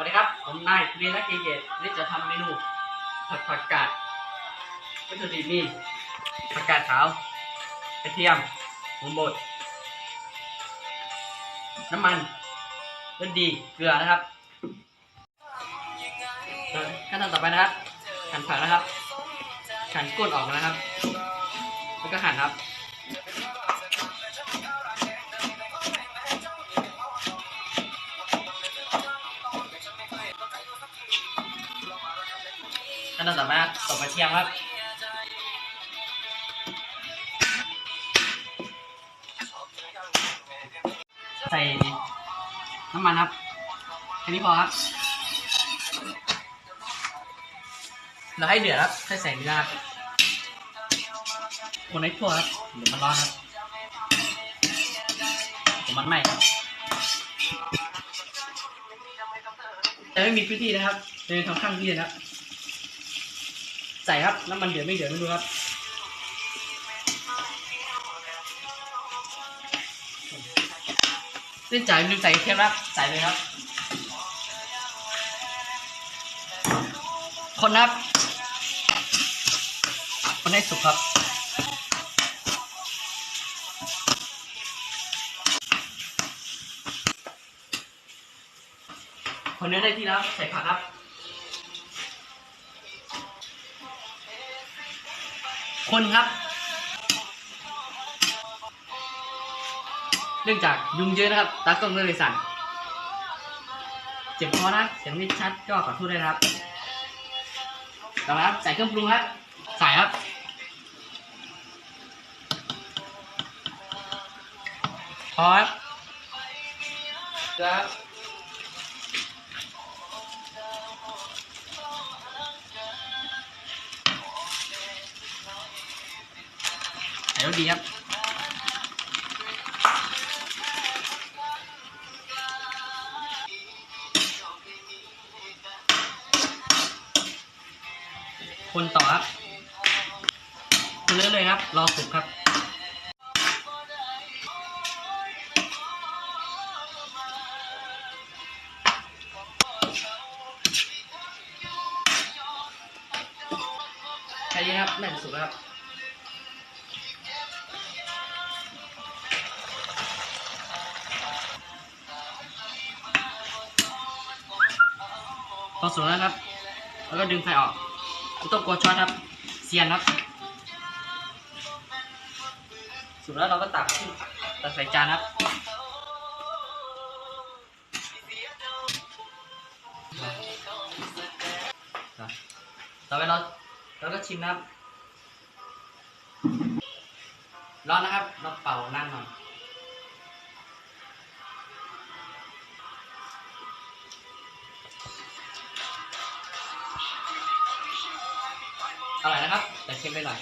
วัสดีครับ ผมนายเรียนนักเกเกตนนี้จะทำเมนูผัดผักกาดวัตถุดิบมีผักกาดขาวกระเทียมหมูบดน้ำมันรสดีเกลือนะครับขั้นตอนต่อไปนะครับ หั่นผักนะครับ หั่นก้นออกนะครับ แล้วก็หั่นครับ ขั้นตอนต่อมาตกกระเทียมครับใส่น้ำมันครับแค่นี้พอครับเราให้เดือดครับให้ใส่เนื้อครับคนให้ทั่วครับเดี๋ยวมันร้อนครับเดี๋ยวมันไหม้ครับแต่ไม่มีพื้นที่นะครับเดินทางข้างที่นะครับ ใส่ครับน้ำมันเดือดไม่เดือดไม่รู้ครับเล่นจ่ายลืมใส่เค็มครับใส่เลยครับ คนครับคนให้สุกครับคนนี้ได้ที่แล้วใส่ผักครับ คนครับ เนื่องจากยุงเยอะนะครับตากล้องเลยสั่นเจ็บคอนะเสียงไม่ชัดก็ขอโทษด้วยครับต่อครับใส่เครื่องปรุงครับใส่ครับพอครับ เอครับใส่รสดีครับคนต่อครับคนเรื่อยเลยครับ รอสุกครับแค่นี้ครับน่าจะสุกแล้วครับ พอสุกแล้วครับ แล้วก็ดึงไฟออกไม่ต้องกลัวช็อตครับเซียนครับ สุดแล้วเราก็ตักขึ้นตักใส่จานครับต่อไปเราเราก็ชิมนะครับร้อนนะครับ เราเป่านั่นหน่อย ร่อยนะครับ แต่เค็มไปหน่อย